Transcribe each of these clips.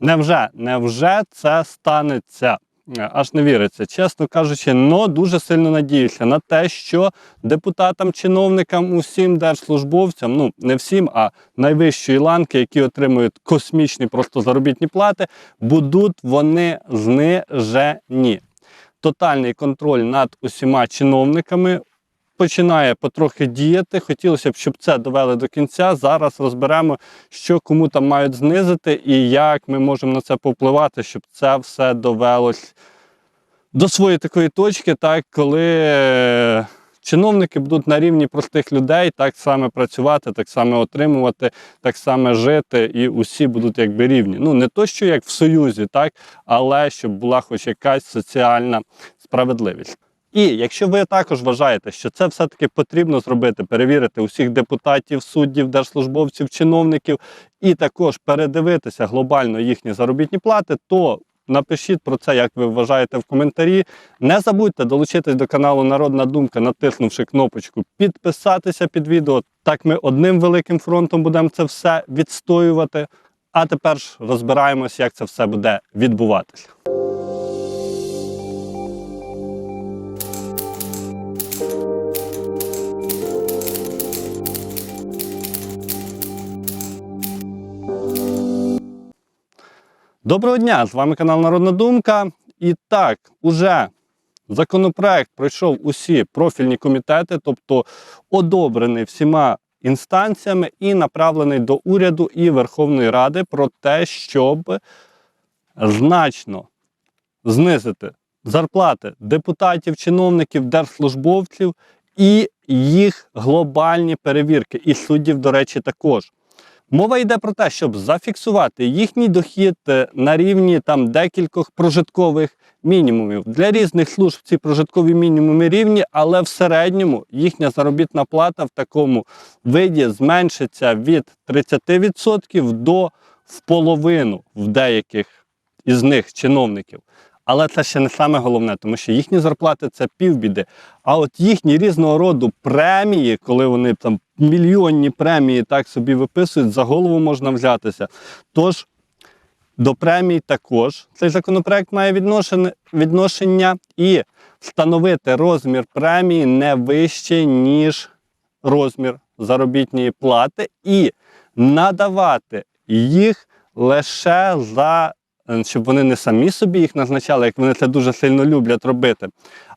Невже, невже це станеться? Е, Аж не віриться, чесно кажучи, но дуже сильно надіюся на те, що депутатам, чиновникам, усім держслужбовцям, ну не всім, а найвищої ланки, які отримують космічні просто заробітні плати, будуть вони знижені. Тотальний контроль над усіма чиновниками починає потрохи діяти. Хотілося б, щоб це довели до кінця. Зараз розберемо, що кому там мають знизити і як ми можемо на це повпливати, щоб це все довелось до своєї такої точки, так коли е, чиновники будуть на рівні простих людей так само працювати, так само отримувати, так само жити, і усі будуть якби рівні. Ну не то, що як в Союзі, так, але щоб була хоч якась соціальна справедливість. І якщо ви також вважаєте, що це все-таки потрібно зробити, перевірити усіх депутатів, суддів, держслужбовців, чиновників, і також передивитися глобально їхні заробітні плати, то напишіть про це, як ви вважаєте в коментарі. Не забудьте долучитись до каналу Народна Думка, натиснувши кнопочку підписатися під відео. Так ми одним великим фронтом будемо це все відстоювати. А тепер ж розбираємось, як це все буде відбуватися. Доброго дня! З вами канал Народна Думка. І так, уже законопроект пройшов усі профільні комітети, тобто одобрений всіма інстанціями і направлений до уряду і Верховної Ради про те, щоб значно знизити зарплати депутатів, чиновників, держслужбовців і їх глобальні перевірки, і суддів, до речі, також. Мова йде про те, щоб зафіксувати їхній дохід е, на рівні там декількох прожиткових мінімумів. Для різних служб ці прожиткові мінімуми рівні, але в середньому їхня заробітна плата в такому виді зменшиться від 30% до в половину в деяких із них чиновників. Але це ще не саме головне, тому що їхні зарплати це півбіди. А от їхні різного роду премії, коли вони там мільйонні премії так собі виписують, за голову можна взятися. Тож до премій також цей законопроект має відношення, і встановити розмір премії не вище, ніж розмір заробітної плати, і надавати їх лише за щоб вони не самі собі їх назначали, як вони це дуже сильно люблять робити,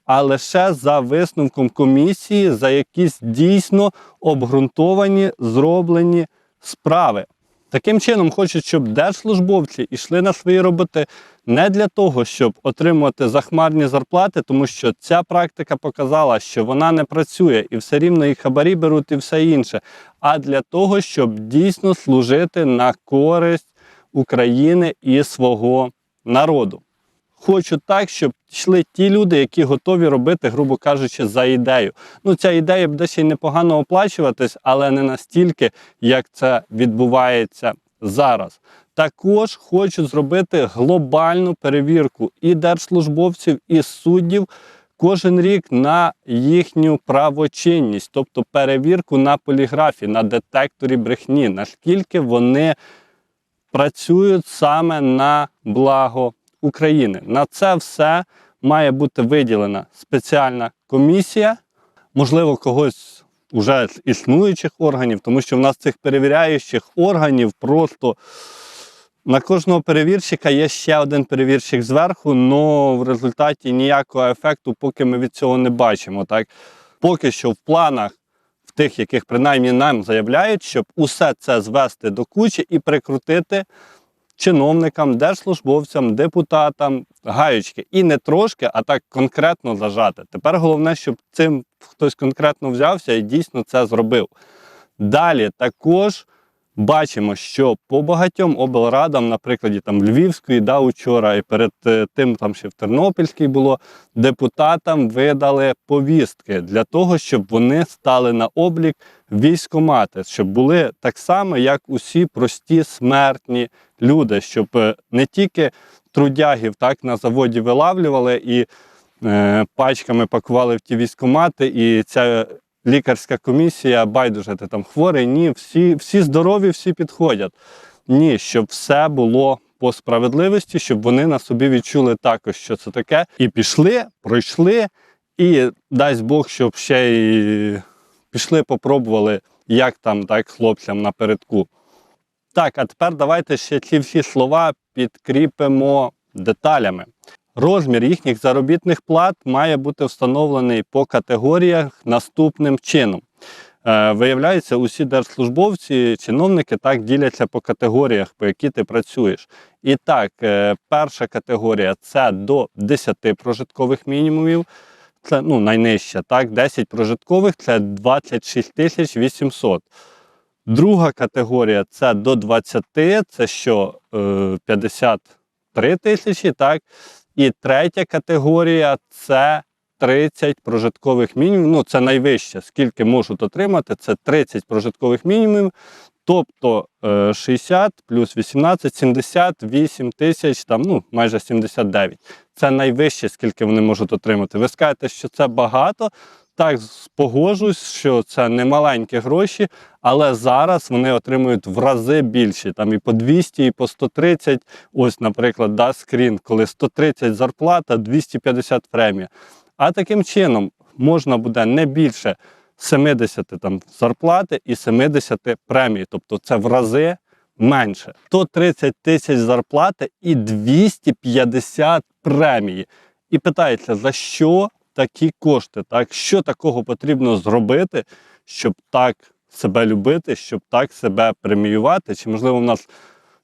а лише за висновком комісії за якісь дійсно обґрунтовані зроблені справи. Таким чином, хочуть, щоб держслужбовці йшли на свої роботи не для того, щоб отримувати захмарні зарплати, тому що ця практика показала, що вона не працює і все рівно і хабарі беруть і все інше, а для того, щоб дійсно служити на користь України і свого народу. Хочу так, щоб йшли ті люди, які готові робити, грубо кажучи, за ідею. Ну, ця ідея буде ще й непогано оплачуватись, але не настільки, як це відбувається зараз. Також хочу зробити глобальну перевірку і держслужбовців, і суддів кожен рік на їхню правочинність, тобто перевірку на поліграфі, на детекторі брехні, наскільки вони працюють саме на благо України. На це все має бути виділена спеціальна комісія, можливо, когось уже з існуючих органів, тому що в нас цих перевіряючих органів просто на кожного перевірщика є ще один перевірщик зверху, але в результаті ніякого ефекту, поки ми від цього не бачимо. Так? Поки що в планах тих, яких принаймні нам заявляють, щоб усе це звести до кучі і прикрутити чиновникам, держслужбовцям, депутатам гаючки. І не трошки, а так конкретно зажати. Тепер головне, щоб цим хтось конкретно взявся і дійсно це зробив. Далі також бачимо, що по багатьом облрадам, на прикладі там Львівської, да, учора, і перед е, тим там ще в Тернопільській було, депутатам видали повістки для того, щоб вони стали на облік військомати, щоб були так само, як усі прості смертні люди, щоб е, не тільки трудягів так на заводі вилавлювали і е, пачками пакували в ті військомати, і ця лікарська комісія, байдуже ти там хворий, ні, всі, всі здорові, всі підходять. Ні, щоб все було по справедливості, щоб вони на собі відчули також, що це таке, і пішли, пройшли, і дасть Бог, щоб ще й пішли, попробували, як там так хлопцям напередку. Так, а тепер давайте ще ці всі слова підкріпимо деталями. Розмір їхніх заробітних плат має бути встановлений по категоріях наступним чином. Е, Виявляється, усі держслужбовці, чиновники так діляться по категоріях, по які ти працюєш. І так, е, перша категорія це до 10 прожиткових мінімумів. Це ну, найнижча, так, 10 прожиткових це 26 тисяч 800. Друга категорія це до 20, це що е, 53 тисячі, так. І третя категорія це 30 прожиткових мінімумів. Ну, це найвище, скільки можуть отримати, це 30 прожиткових мінімумів. Тобто е, 60 плюс 18, 78 тисяч, там, ну, майже 79. Це найвище, скільки вони можуть отримати. Ви скажете, що це багато. Так, погоджуюсь, що це не маленькі гроші, але зараз вони отримують в рази більше. Там і по 200, і по 130. Ось, наприклад, да, скрін, коли 130 зарплата, 250 премія. А таким чином можна буде не більше 70 там, зарплати і 70 премії. Тобто це в рази менше. 130 тисяч зарплати і 250 премії. І питається, за що такі кошти? Так? Що такого потрібно зробити, щоб так себе любити, щоб так себе преміювати? Чи можливо в нас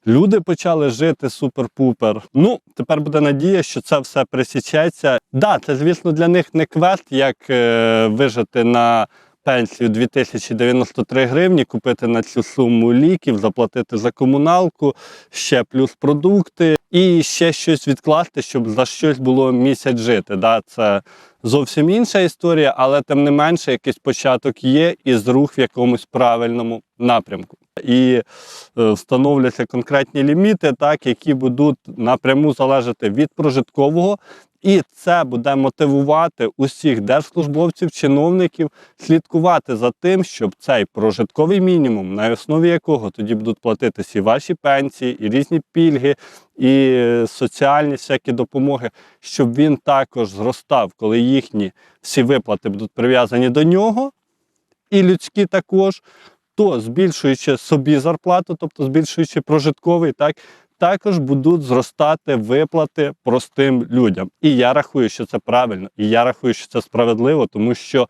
люди почали жити супер-пупер? Ну, тепер буде надія, що це все присічеться. Да, це, звісно, для них не квест, як е, вижити на пенсію 2093 гривні, купити на цю суму ліків, заплатити за комуналку, ще плюс продукти і ще щось відкласти, щоб за щось було місяць жити. Да? Це зовсім інша історія, але тим не менше якийсь початок є і зрух в якомусь правильному напрямку. І е, встановляться конкретні ліміти, так, які будуть напряму залежати від прожиткового. І це буде мотивувати усіх держслужбовців, чиновників слідкувати за тим, щоб цей прожитковий мінімум, на основі якого тоді будуть платитися і ваші пенсії, і різні пільги, і соціальні всякі допомоги, щоб він також зростав, коли їхні всі виплати будуть прив'язані до нього, і людські також, то збільшуючи собі зарплату, тобто збільшуючи прожитковий, так також будуть зростати виплати простим людям. І я рахую, що це правильно, і я рахую, що це справедливо, тому що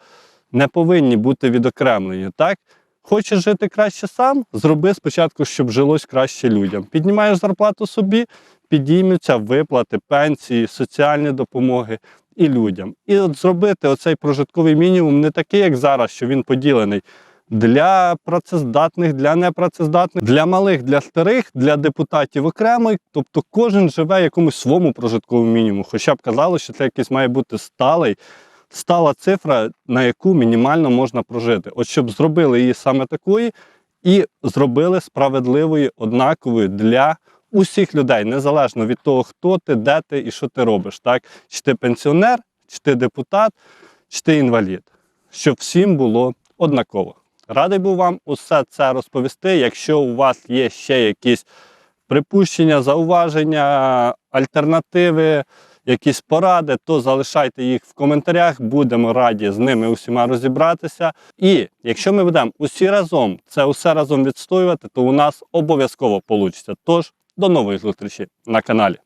не повинні бути відокремлені. Так, хочеш жити краще сам, зроби спочатку, щоб жилось краще людям. Піднімаєш зарплату собі, підіймуться виплати, пенсії, соціальні допомоги. І людям. І от зробити оцей прожитковий мінімум не такий, як зараз, що він поділений для працездатних, для непрацездатних, для малих, для старих, для депутатів окремо. Тобто кожен живе якомусь своєму прожитковому мінімуму. Хоча б казали, що це якийсь має бути сталий, стала цифра, на яку мінімально можна прожити. От щоб зробили її саме такої і зробили справедливою, однаковою для усіх людей, незалежно від того, хто ти, де ти і що ти робиш. Так? Чи ти пенсіонер, чи ти депутат, чи ти інвалід. Щоб всім було однаково. Радий був вам усе це розповісти. Якщо у вас є ще якісь припущення, зауваження, альтернативи, якісь поради, то залишайте їх в коментарях. Будемо раді з ними усіма розібратися. І якщо ми будемо усі разом це усе разом відстоювати, то у нас обов'язково вийде. Тож до нової зустрічі на каналі.